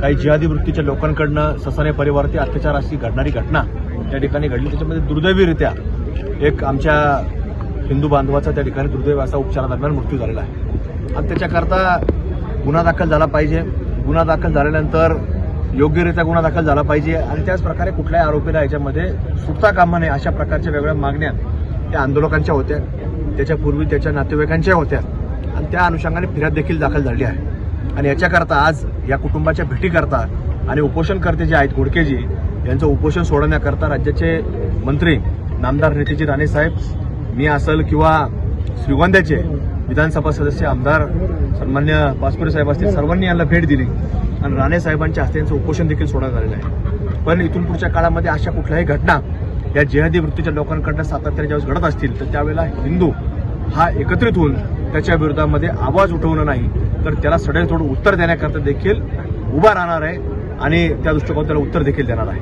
काही जिहादी वृत्तीच्या लोकांकडनं ससाने परिवारावरती अत्याचार अशी घडणारी घटना त्या ठिकाणी घडली. त्याच्यामध्ये दुर्दैवीरित्या एक आमच्या हिंदू बांधवाचा त्या ठिकाणी दुर्दैव असा उपचारादरम्यान मृत्यू झालेला आहे. आणि त्याच्याकरता गुन्हा दाखल झाला पाहिजे. गुन्हा दाखल झाल्यानंतर योग्यरित्या गुन्हा दाखल झाला पाहिजे. आणि त्याचप्रकारे कुठल्याही आरोपीला याच्यामध्ये सुटता कामा नये अशा प्रकारच्या वेगळ्या मागण्या त्या आंदोलकांच्या होत्या. त्याच्यापूर्वी त्याच्या नातेवाईकांच्या होत्या. आणि त्या अनुषंगाने फिर्याद देखील दाखल झाली आहे. आणि याच्याकरता आज या कुटुंबाच्या भेटीकरता आणि उपोषणकर्ते जे आहेत घोडकेजी यांचं उपोषण सोडवण्याकरता राज्याचे मंत्री नामदार नेतेजी राणेसाहेब मी असल किंवा श्रीगोंद्याचे विधानसभा सदस्य आमदार सन्मान्य पासपुरे साहेब असतील सर्वांनी यांना भेट दिली. आणि राणे साहेबांच्या हस्ते यांचं उपोषण देखील सोडण्यात आलेलं आहे. पण इथून पुढच्या काळामध्ये अशा कुठल्याही घटना या जिहादी वृत्तीच्या लोकांकडनं सातत्याने ज्यावेळेस घडत असतील तर त्यावेळेला हिंदू हा एकत्रित होऊन त्याच्या विरोधामध्ये आवाज उठवणं नाही तर त्याला सडेल थोडं उत्तर देण्याकरता देखील उभा राहणार आहे आणि त्या दृष्टिकोनात त्याला उत्तर देखील देणार आहे.